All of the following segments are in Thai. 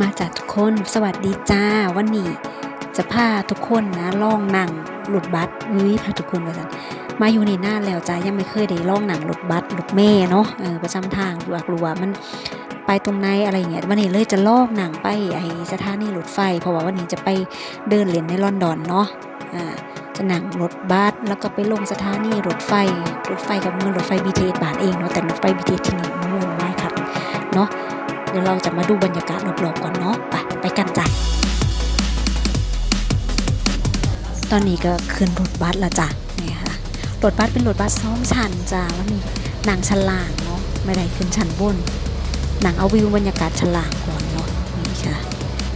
มาจากทุกคนสวัสดีจ้าวันนี้จะพาทุกคนนะล่องหนังหลุดบัสอุ้ยพาทุกคนมาสันมาอยู่นี่นาแล้วจ้ายังไม่เคยได้ล่องหนังหลุดบัสหลุดแม่เนาะเออประจำทางอยากรู้ว่ามันไปตรงไหนอะไรอย่างเงี้ยวันนี้เลยจะล่องหนังไปไอสถานีรถไฟ เพราะว่าวันนี้จะไปเดินเล่นในลอนดอนเนาะอ่าจะหนังรถบัสแล้วก็ไปลงสถานีรถไฟ รถไฟกับเมืองรถไฟ BTS บาทเองเนาะแต่รถไฟ BTS ที่นี่ม่วนมากครับเนาะ ดี๋ยวเราจะมาดูบรรยากาศรอบๆก่อนเนาะไปไปกันจ้ะตอนนี้ก็ขึ้นรถบัสล้วจ้ะนี่ค่ะรถบัสเป็นรถบัสสองชั้นจ้ะแล้วมีหนังชั้นล่างเนาะไม่ได้ขึ้นชั้นบนหนังเอาวิวบรรยากาศชั้นล่างก่อนเนาะนี่ค่ะ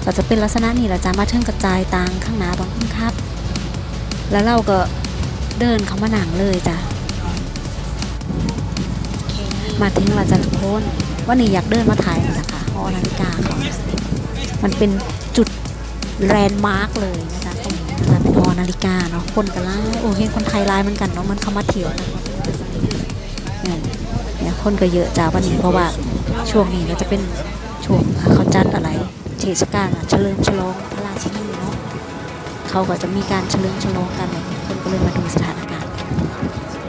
ก็จะเป็นลักษณะนี้ละจ้ะมาเทิงกระจายตังข้างหน้าบางขึ้นครับ แล้วเราก็เดินเข้ามาหนังเลยจ้ะมาถึงเราจะทุกคน วันนี้อยากเดินมาถ่ายนะคะหอนาฬิกาเขามันเป็นจุดแลนด์มาร์กเลยนะคะตรงนี้นะคะเป็นหอนาฬิกาเนาะคนกันไล่โอ้เห็นคนไทยไลน์เหมือนกันเนาะมันเข้ามาเที่ยวนะเนี่ยเนี่ยคนก็เยอะจ้าวันนี้เพราะว่าช่วงนี้ก็จะเป็นช่วงเขาจัดอะไรเทศกาลเฉลิมฉลองพระราชินีเนาะเขาก็จะมีการเฉลิมฉลองกันเงี้ยคนก็เลยมาดูสถานการณ์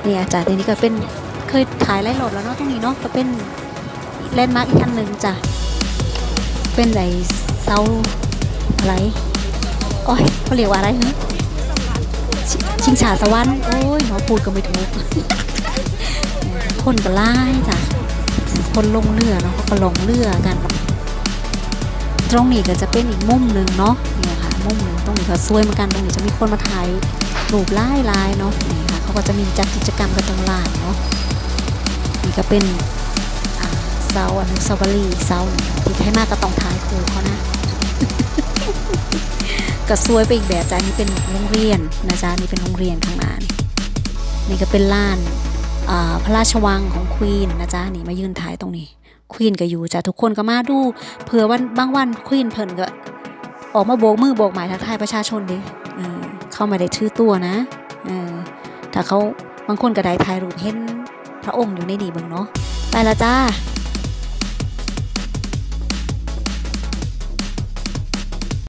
นี่อาจารย์นี่ก็เป็นเคยถ่ายไล่โหลดแล้วเนาะตรงนี้เนาะก็เป็น แลนด์มาร์กอีกอันหนึ่งจ้ะ เป็นไอเสาอะไรโอ้ยเขาเรียกว่าอะไรเนะชชิงฉาสวรรค์โอ้ยหมอพูดก็ไม่ถูก คนก็ไล่จ้ะ คนลงเรือเนาะเขาก็ลงเรือกัน ตรงนี้ก็จะเป็นอีกมุมหนึ่งเนาะเนี่ยค่ะมุมหนึ่งตรงนี้ก็สวยเหมือนกันตรงนี้จะมีคนมาถ่ายรูปไล่ลายๆเนาะนี่ค่ะเขาก็จะมีจัดกิจกรรมกันตรงลานเนาะนี่ก็เป็น เสาอนุสาวรีย์เสาหนึ่งที่ให้มากก็ต้องทายครูเขานะ ก็สวยไปอีกแบบจ้านี่เป็นโรงเรียนนะจ๊ะนี่เป็นโรงเรียนข้างหน้านี่นี่ก็เป็นลานพระราชวังของควีนนะจ๊ะนี่มายืนถ่ายตรงนี้ควีนก็อยู่จ้ะทุกคนก็มาดูเผื่อวันบางวันควีนเพิ่นก็ ออกมาโบกมือโบกหมายทักทายประชาชนดิเข้ามาได้ชื่อตัวนะอถ้าเขาบางคนก็ได้ถ่ายรูปเห็นพระองค์อยู่ในนี่เบิ่งเนาะไปละจ้า